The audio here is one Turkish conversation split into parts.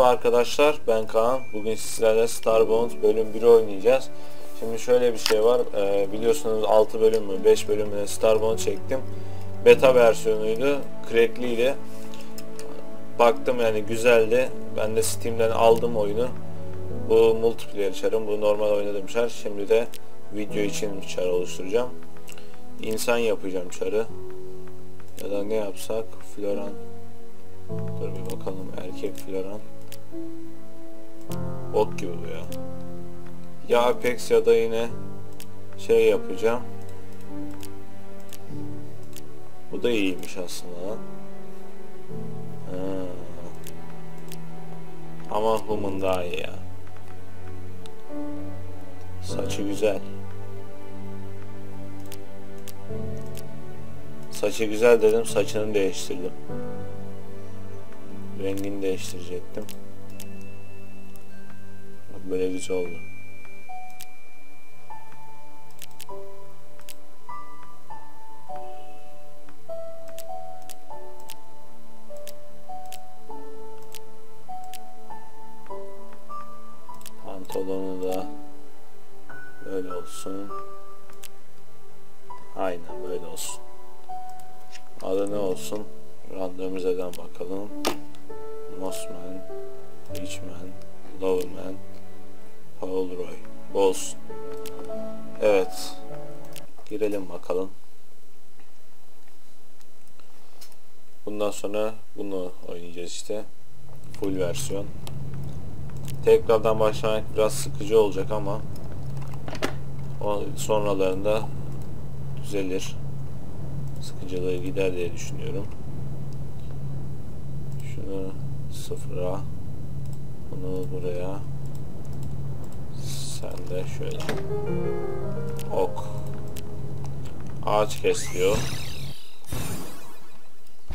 Merhaba arkadaşlar ben Kaan. Bugün sizlerle Starbound bölüm 1 oynayacağız. Şimdi şöyle bir şey var. Ee, biliyorsunuz 6 bölüm mü 5 bölümüne Starbound çektim. Beta versiyonuydu. Crackliydi. Baktım yani güzeldi. Ben de Steam'den aldım oyunu. Bu multiplayer çarım. Bu normal oynadığım çar. Şimdi de video için bir çar oluşturacağım. İnsan yapacağım çarı. Ya da ne yapsak? Floran. Dur bir bakalım erkek Floran. Bok gibi bu ya. Ya Apex ya da yine şey yapacağım. Bu da iyiymiş aslında. Ha. Ama Human daha iyi ya. Saçı güzel. Saçı güzel dedim saçını değiştirdim. Rengini değiştirecektim. Böyle güzel oldu. Bundan sonra bunu oynayacağız işte. Full versiyon. Tekrardan başlamak biraz sıkıcı olacak ama o sonralarında düzelir. Sıkıcılığı gider diye düşünüyorum. Şunu sıfıra bunu buraya sen de şöyle ok ağaç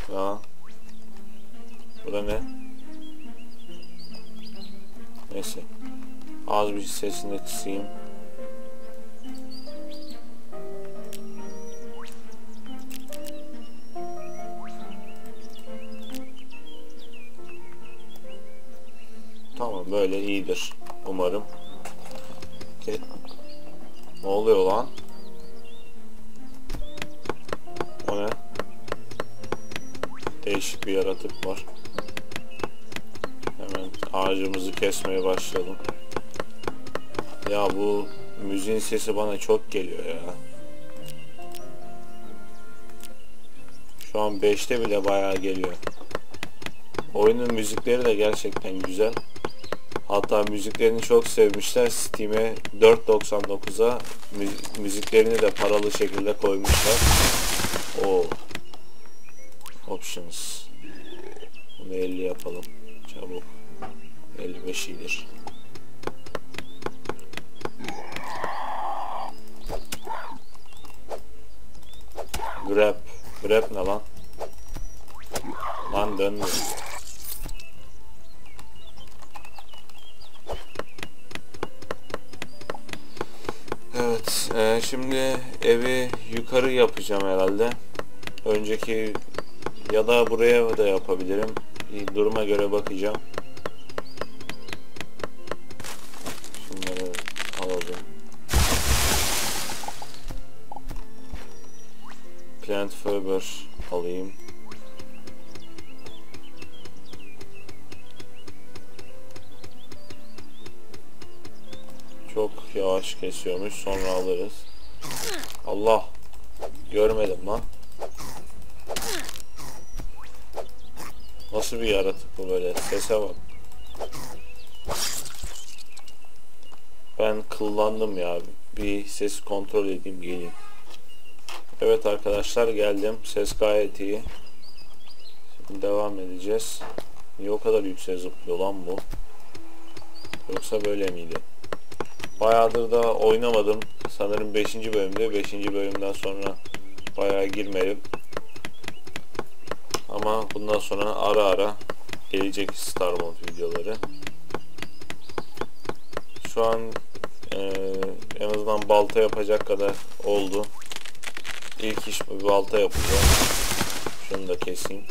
kesiyor ya burada ne neyse az bir sesini kısayım Tamam böyle iyidir umarım. Ne oluyor lan? Değişik bir yaratık var. Hemen ağacımızı kesmeye başlayalım. Ya bu müziğin sesi bana çok geliyor ya. Şu an 5'te bile bayağı geliyor. Oyunun müzikleri de gerçekten güzel. Hatta müziklerini çok sevmişler. Steam'e 4.99'a mü- müziklerini de paralı şekilde koymuşlar. O Options. Bunu 50 yapalım. Çabuk. 55 iyidir. Grab. Grab ne lan? Lan dönmüyor. Evet, e, şimdi evi yukarı yapacağım herhalde. Önceki ya da buraya da yapabilirim. Duruma göre bakacağım. Şunları alalım. Plant fiber alayım. Çok yavaş kesiyormuş. Sonra alırız. Allah. Görmedim lan. Nasıl bir yaratık bu böyle? Sese bak. Ben kıllandım ya. Bir ses kontrol edeyim geleyim. Evet arkadaşlar geldim. Ses gayet iyi. Şimdi devam edeceğiz. Niye o kadar yüksek zıplıyor lan bu? Yoksa böyle miydi? Bayağıdır da oynamadım. Sanırım 5. bölümde. 5. bölümden sonra bayağı girmedim. Ama bundan sonra ara ara gelecek Starbound videoları. Şu an eee, en azından balta yapacak kadar oldu. İlk iş bir balta yapacağım. Şunu da keseyim.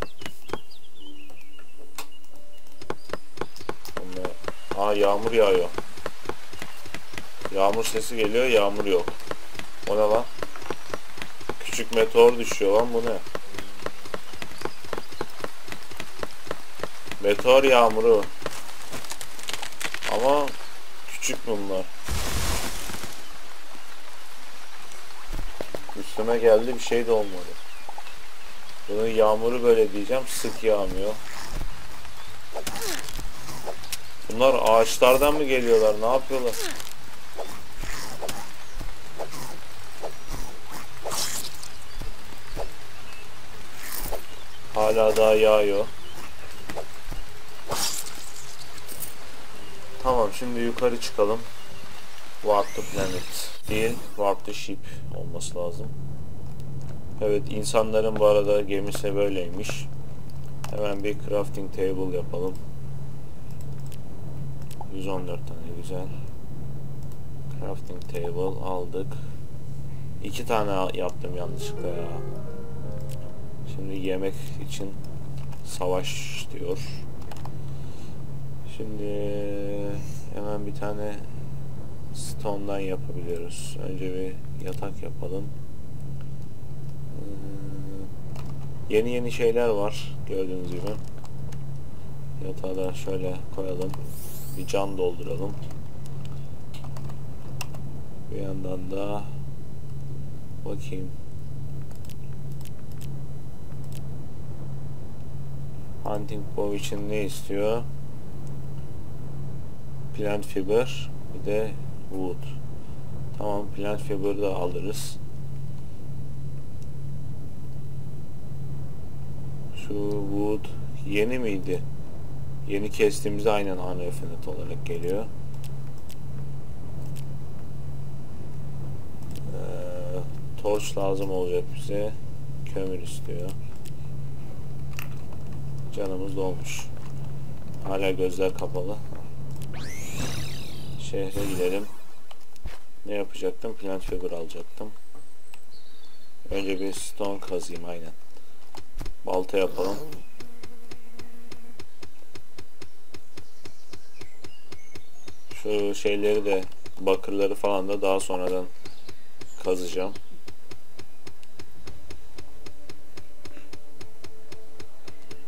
Aa yağmur yağıyor. Yağmur sesi geliyor, yağmur yok. O ne lan? Küçük meteor düşüyor lan bu ne? Meteor yağmuru. Ama küçük bunlar. Üstüme geldi bir şey de olmadı. Bunun yağmuru böyle diyeceğim sık yağmıyor. Bunlar ağaçlardan mı geliyorlar? Ne yapıyorlar? Hala daha yağıyor. Tamam şimdi yukarı çıkalım. Warp the planet değil, warp the ship olması lazım. Evet insanların bu arada gemisi böyleymiş. Hemen bir crafting table yapalım. 114 tane güzel. Crafting table aldık. İki tane yaptım yanlışlıkla ya. Şimdi yemek için savaş diyor. Şimdi hemen bir tane stone'dan yapabiliyoruz. Önce bir yatak yapalım. Ee, Yeni yeni şeyler var gördüğünüz gibi. Yatağı da şöyle koyalım. Bir can dolduralım. Bir yandan da bakayım. Hunting bow için ne istiyor? Plant fiber bir de wood. Tamam plant fiber da alırız. Şu wood yeni miydi? Yeni kestiğimizde aynen unrefinite olarak geliyor. Ee, torch lazım olacak bize. Kömür istiyor. Canımız dolmuş. Hala gözler kapalı. Şehre gidelim. Ne yapacaktım? Plant fiber alacaktım. Önce bir stone kazayım aynen. Balta yapalım. Şu şeyleri de bakırları falan da daha sonradan kazacağım.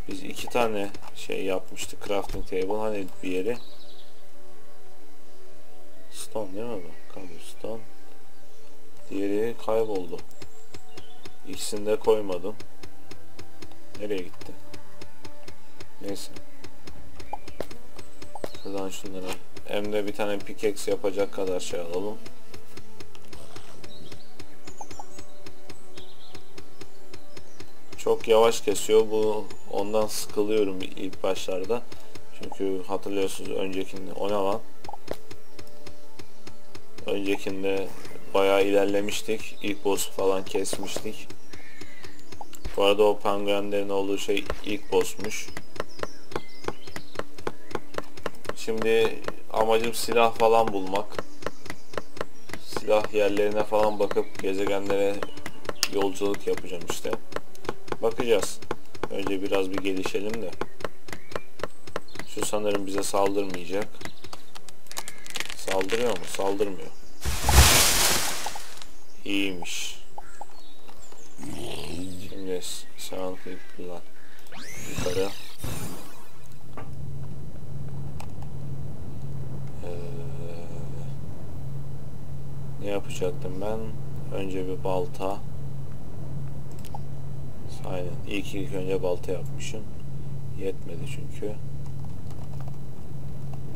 Biz iki tane şey yapmıştık crafting table hani bir yeri. Stone değil mi bu? Cobblestone. Diğeri kayboldu. İkisini de koymadım. Nereye gitti? Neyse. Şuradan şunları. Hem de bir tane pickaxe yapacak kadar şey alalım. Çok yavaş kesiyor. Bu ondan sıkılıyorum ilk başlarda. Çünkü hatırlıyorsunuz öncekinde o ne lan? Öncekinde bayağı ilerlemiştik. İlk boss falan kesmiştik. Bu arada o penguenlerin olduğu şey ilk boss'muş. Şimdi amacım silah falan bulmak. Silah yerlerine falan bakıp gezegenlere yolculuk yapacağım işte. Bakacağız. Önce biraz bir gelişelim de. Şu sanırım bize saldırmayacak. Saldırıyor mu? Saldırmıyor. İyiymiş. Şimdi sound lan. Yukarı. Ee, ne yapacaktım ben? Önce bir balta. Aynen. İlk ilk önce balta yapmışım. Yetmedi çünkü.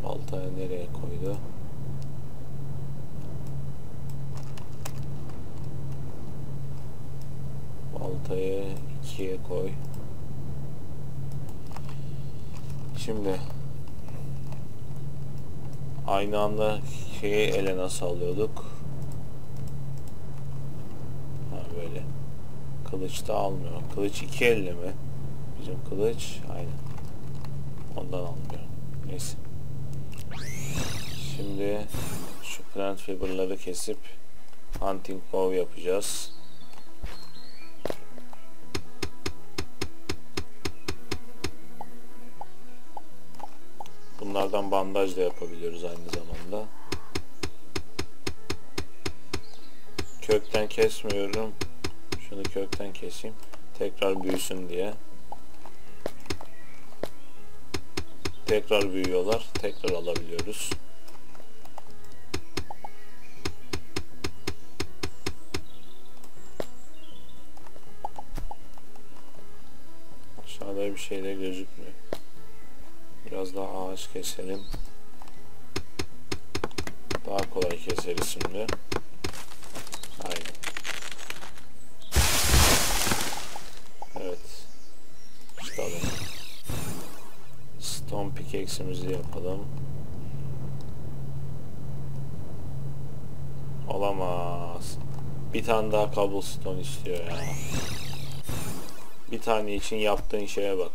Baltayı nereye koydu? Baltayı ikiye koy. Şimdi aynı anda şeyi ele nasıl alıyorduk? Ha böyle. Kılıç da almıyor. Kılıç iki elle mi? Bizim kılıç aynen. Ondan almıyor. Neyse. Şimdi şu plant fiberları kesip hunting bow yapacağız. Bunlardan bandaj da yapabiliyoruz aynı zamanda. Kökten kesmiyorum. Şunu kökten keseyim. Tekrar büyüsün diye. Tekrar büyüyorlar. Tekrar alabiliyoruz. Ağaç keselim. Daha kolay keseriz şimdi. Aynen. Evet. Çıkalım. Stone pickaxe'imizi yapalım. Olamaz. Bir tane daha cobblestone istiyor ya. Bir tane için yaptığın şeye bak.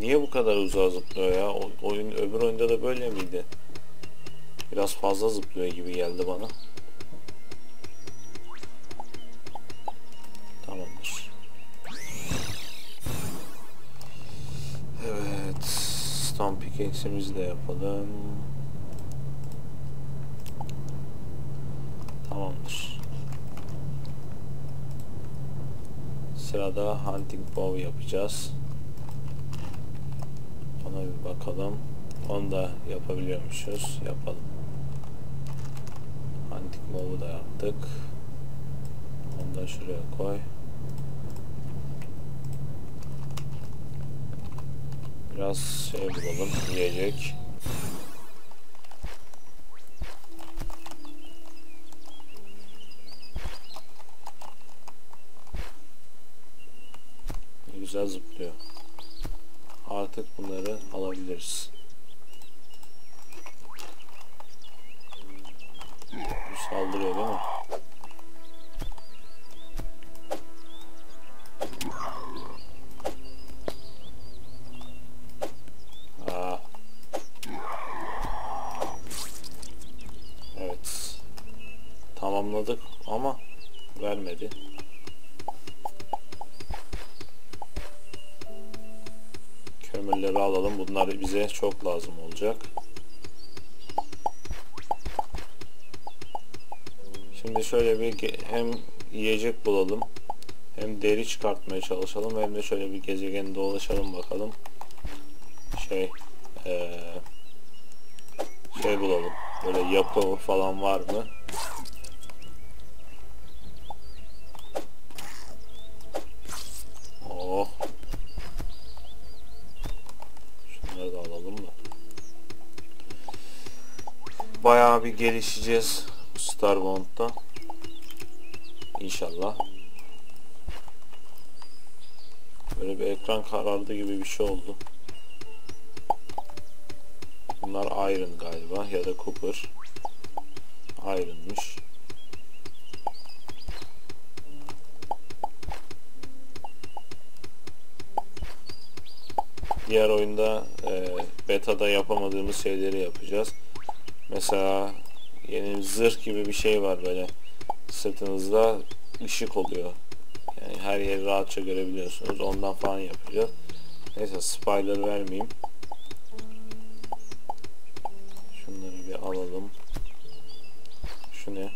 Niye bu kadar uzağa zıplıyor ya? O, oyun öbür oyunda da böyle miydi? Biraz fazla zıplıyor gibi geldi bana. Tamamdır. Evet. Stone pickaxe'imizi de yapalım. Tamamdır. Sırada hunting bow yapacağız. Ona bir bakalım. Onu da yapabiliyormuşuz. Yapalım. Hunting bow'u da yaptık. Onu da şuraya koy. Biraz şey bulalım. Yiyecek. Güzel zıplıyor. Artık bunları alabiliriz. Bu saldırıyor değil mi? Çok lazım olacak. Şimdi şöyle bir hem yiyecek bulalım. Hem deri çıkartmaya çalışalım. Hem de şöyle bir gezegeni dolaşalım bakalım. Şey eee, şey bulalım. Böyle yapı falan var mı? Bayağı bir gelişeceğiz Starbound'da. İnşallah. Böyle bir ekran karardı gibi bir şey oldu. Bunlar Iron galiba ya da Cooper. Iron'mış. Diğer oyunda e, beta'da yapamadığımız şeyleri yapacağız. Mesela yeni zırh gibi bir şey var böyle sırtınızda ışık oluyor. Yani her yeri rahatça görebiliyorsunuz. Ondan falan yapacağız. Neyse spoiler vermeyeyim. Şunları bir alalım. Şu ne?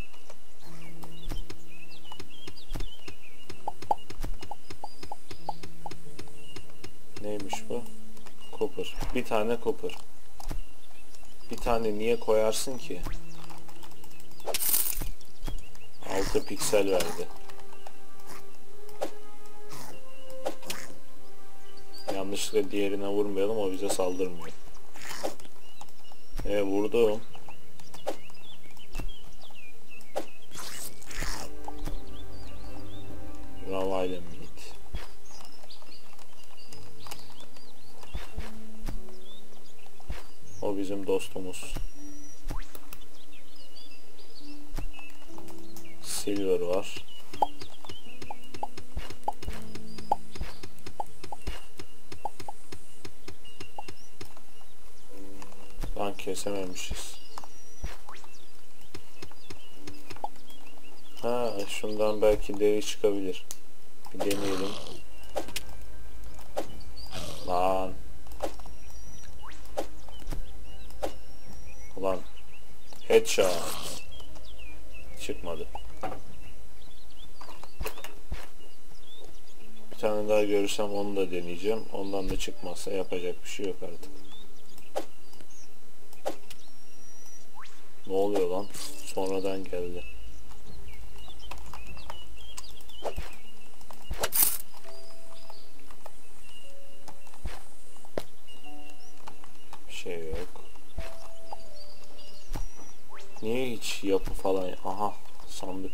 Neymiş bu? Copper. Bir tane copper. Bir tane niye koyarsın ki? 6 piksel verdi. Yanlışlıkla diğerine vurmayalım o bize saldırmıyor. E vurdum. Dostumuz. Silver var. Lan kesememişiz. Ha, şundan belki deri çıkabilir. Bir deneyelim. Lan. Headshot. Çıkmadı. Bir tane daha görürsem onu da deneyeceğim. Ondan da çıkmazsa yapacak bir şey yok artık. Ne oluyor lan? Sonradan geldi. Niye hiç yapı falan? Aha sandık.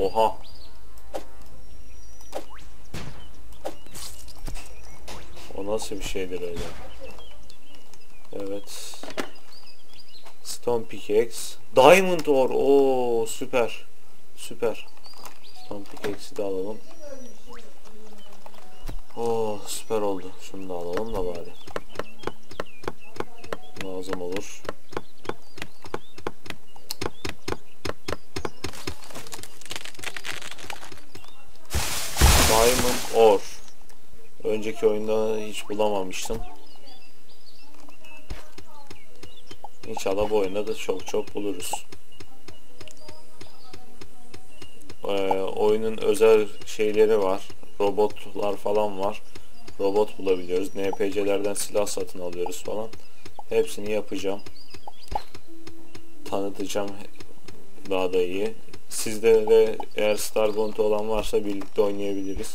Oha. O nasıl bir şeydir öyle? Evet. Stone pickaxe. Diamond ore. Oo süper. Süper. Stone pickaxe'i de alalım. Oo süper oldu. Şunu da alalım da bari. Lazım olur. Diamond ore. Önceki oyunda hiç bulamamıştım. İnşallah bu oyunda da çok çok buluruz. Ee, oyunun özel şeyleri var. Robotlar falan var. Robot bulabiliyoruz. NPC'lerden silah satın alıyoruz falan. Hepsini yapacağım. Tanıtacağım daha da iyi. Sizde de eğer Starbound olan varsa birlikte oynayabiliriz.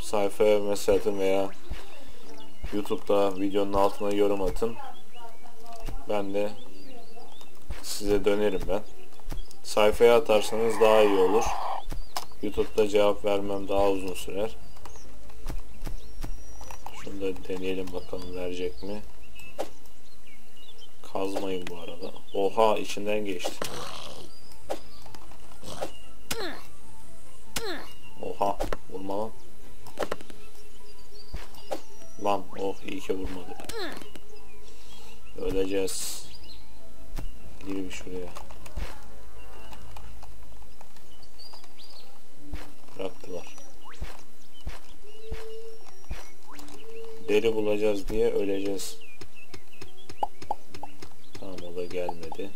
Sayfaya mesaj atın veya YouTube'da videonun altına yorum atın. Ben de size dönerim ben. Sayfaya atarsanız daha iyi olur. YouTube'da cevap vermem daha uzun sürer. Şunu da deneyelim bakalım verecek mi? Kazmayın bu arada. Oha içinden geçti. Oha vurma lan. Lan oh iyi ki vurmadı. Öleceğiz. Gir bir şuraya. Bıraktılar. Deri bulacağız diye öleceğiz. Tamam o da gelmedi.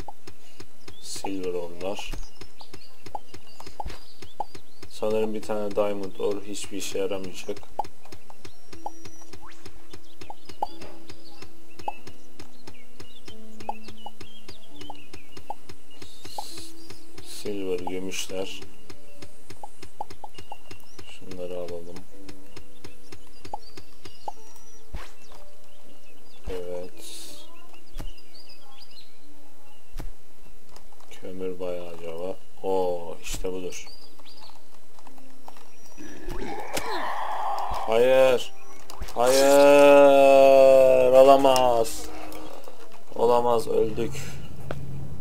Silver onlar. Sanırım bir tane diamond or hiçbir işe yaramayacak. Silver gümüşler. Şunları alalım. Evet. Kömür bayağı var. Oo işte budur. Hayır. Hayır. Olamaz. Olamaz öldük.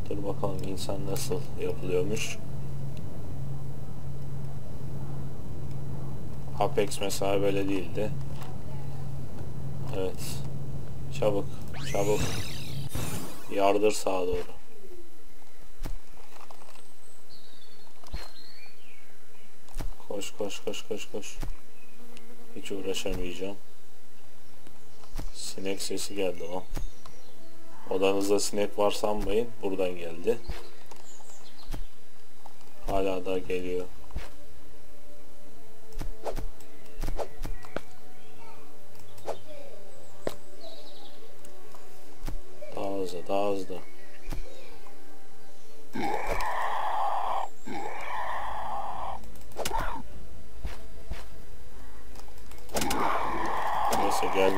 Dur bakalım insan nasıl yapılıyormuş. Apex mesela böyle değildi. Evet. Çabuk, çabuk. Yardır sağa doğru. Koş, koş, koş, koş, koş. Hiç uğraşamayacağım. Sinek sesi geldi lan. Odanızda sinek var sanmayın. Buradan geldi. Hala da geliyor. Daha hızlı, daha hızlı.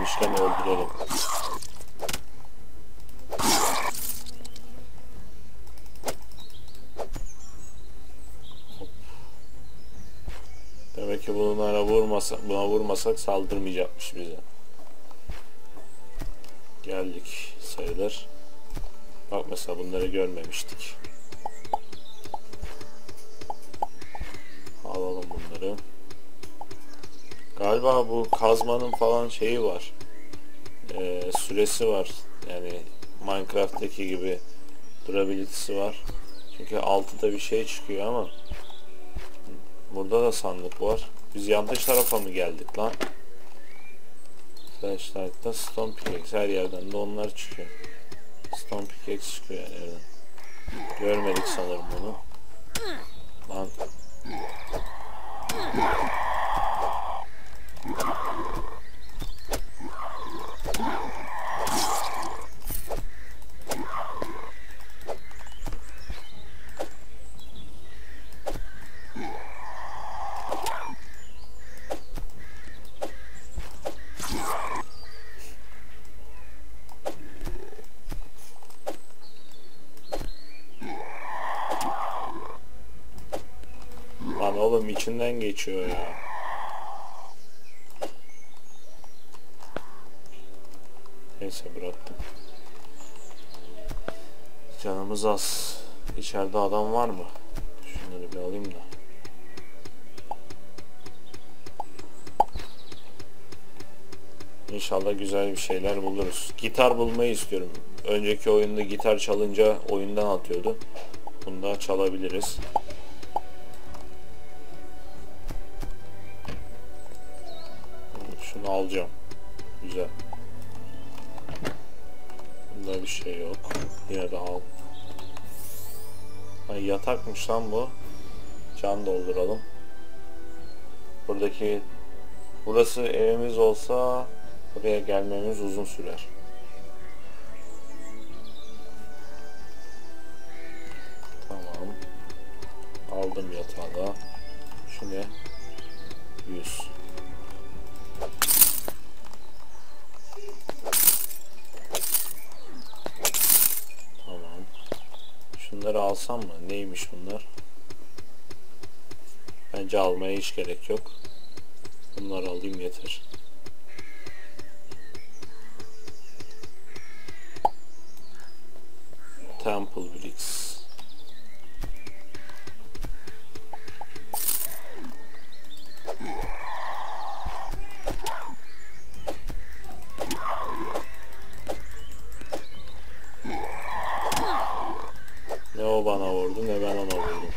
Gelmişken öldürelim. Demek ki bunlara vurmasa, buna vurmasak saldırmayacakmış bize. Geldik sayılır. Bak mesela bunları görmemiştik. Alalım bunları. Galiba bu kazmanın falan şeyi var. Ee, süresi var. Yani Minecraft'taki gibi durability'si var. Çünkü altıda bir şey çıkıyor ama Burada da sandık var. Biz yanlış tarafa mı geldik lan? Flashlight'ta Stone Pickaxe her yerden de onlar çıkıyor. Stone Pickaxe çıkıyor her yerden. Görmedik sanırım bunu. Lan. Lan oğlum içinden geçiyor ya. Neyse bıraktım. Canımız az. İçeride adam var mı? Şunları bir alayım da. İnşallah güzel bir şeyler buluruz. Gitar bulmayı istiyorum. Önceki oyunda gitar çalınca oyundan atıyordu. Bunu da çalabiliriz. Ay yatakmış lan bu. Can dolduralım. Buradaki burası evimiz olsa buraya gelmemiz uzun sürer. Şunları alsam mı? Neymiş bunlar? Bence almaya hiç gerek yok. Bunları alayım yeter. Temple Bricks. Ne o bana vurdu ne ben ona vurdum.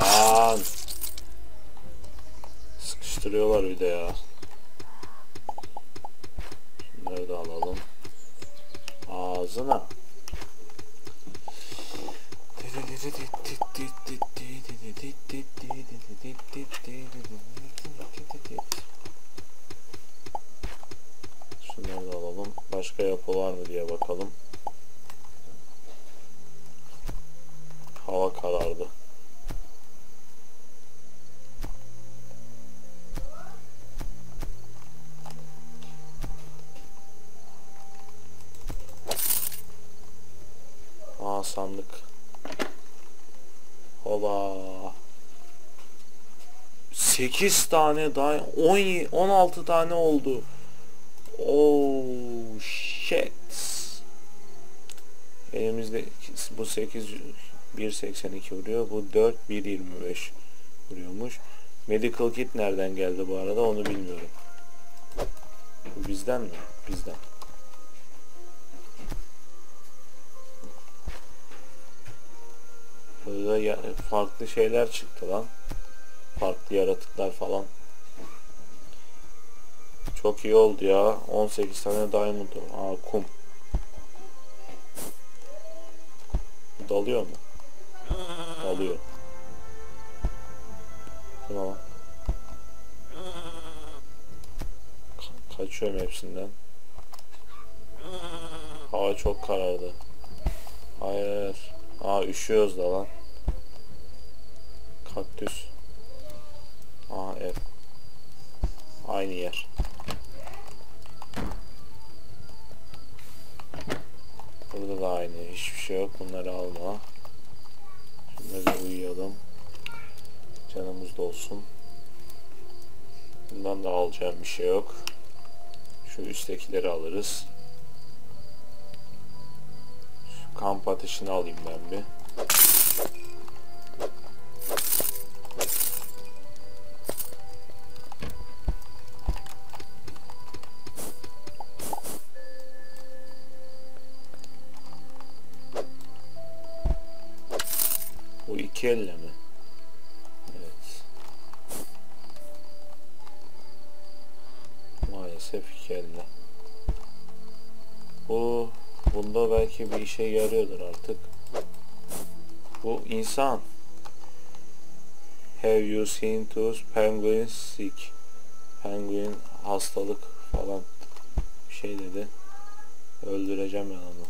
Lan. Sıkıştırıyorlar bir de ya. Şunları da alalım. Ağzına. Şunları da alalım. Başka yapı var mı diye bakalım. Hava karardı. Aa sandık. Hola. 8 tane daha 10 16 tane oldu. Oh shit. Elimizde bu 8 1.82 vuruyor. Bu 4 1.25 vuruyormuş. Medical kit nereden geldi bu arada onu bilmiyorum. Bu bizden mi? Bizden. Burada farklı şeyler çıktı lan. Farklı yaratıklar falan. Çok iyi oldu ya. 18 tane diamond. Aa kum. Dalıyor mu? Dalıyor. Bu ne lan? Ka- kaçıyorum hepsinden. Hava çok karardı. Hayır. Aa üşüyoruz da lan. Kaktüs. Aa ev. Aynı yer. Burada da aynı. Hiçbir şey yok. Bunları alma. Şunları uyuyalım. Canımız dolsun. Bundan da alacağım bir şey yok. Şu üsttekileri alırız. Şu kamp ateşini alayım ben bir. İşe yarıyordur artık. Bu insan. Have you seen those penguins sick? Penguin hastalık falan şey dedi. Öldüreceğim ben onu.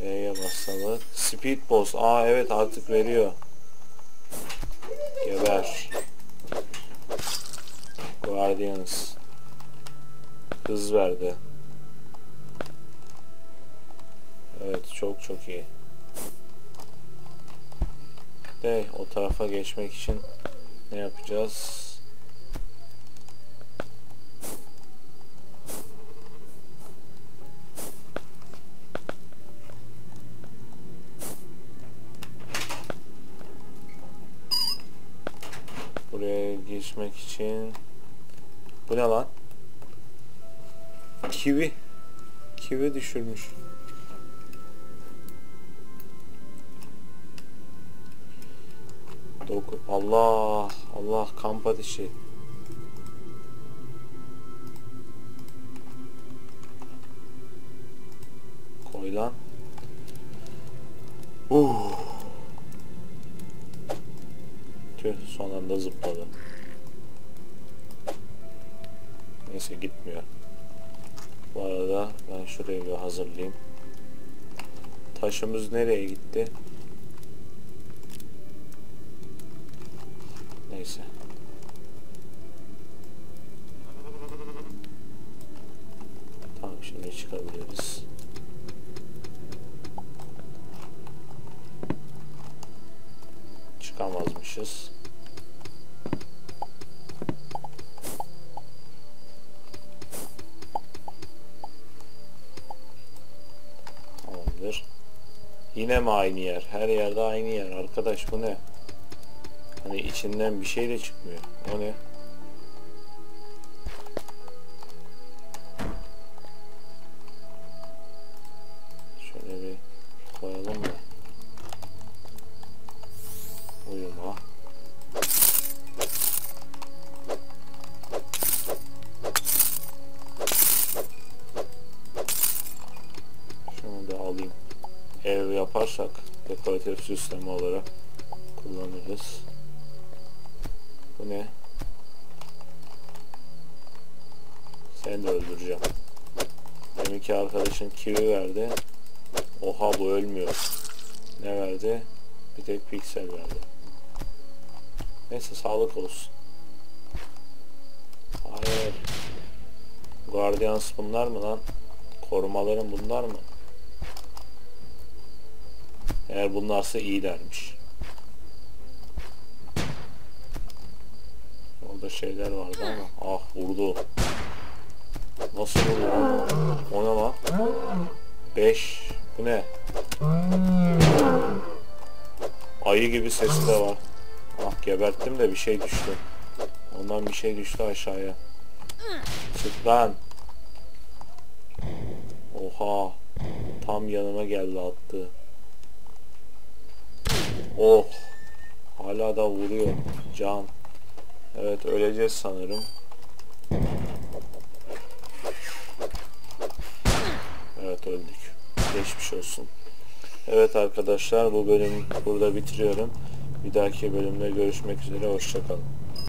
E'ye basalı. Speed boss. Aa evet artık veriyor. Geber. Guardians. Hız verdi. Evet çok çok iyi. De o tarafa geçmek için ne yapacağız? Buraya geçmek için bu ne lan? Kivi. Kivi düşürmüş. Doku Allah Allah kamp ateşi. Koy lan. Uh. Tüh son anda zıpladı. Neyse gitmiyor. Bu arada ben şurayı bir hazırlayayım. Taşımız nereye gitti? Neyse. Tamam şimdi çıkabiliriz. Çıkamazmışız. Tamamdır. Yine mi aynı yer? Her yerde aynı yer. Arkadaş bu ne? Hani içinden bir şey de çıkmıyor. O ne? Şöyle bir koyalım da. Uyuma. Şunu da alayım. Ev yaparsak dekoratif süsleme olarak kivi verdi. Oha bu ölmüyor. Ne verdi? Bir tek piksel verdi. Neyse sağlık olsun. Hayır. Guardians bunlar mı lan? Korumaların bunlar mı? Eğer bunlarsa iyilermiş. Orada şeyler vardı ama ah vurdu. Nasıl lan? O ne lan? 5 Bu ne? Ayı gibi sesi de var. Ah geberttim de bir şey düştü. Ondan bir şey düştü aşağıya. Çık lan. Oha. Tam yanıma geldi attı. Oh. Hala da vuruyor. Can. Evet öleceğiz sanırım. Evet öldük. Geçmiş olsun. Evet arkadaşlar bu bölüm burada bitiriyorum. Bir dahaki bölümde görüşmek üzere. Hoşçakalın.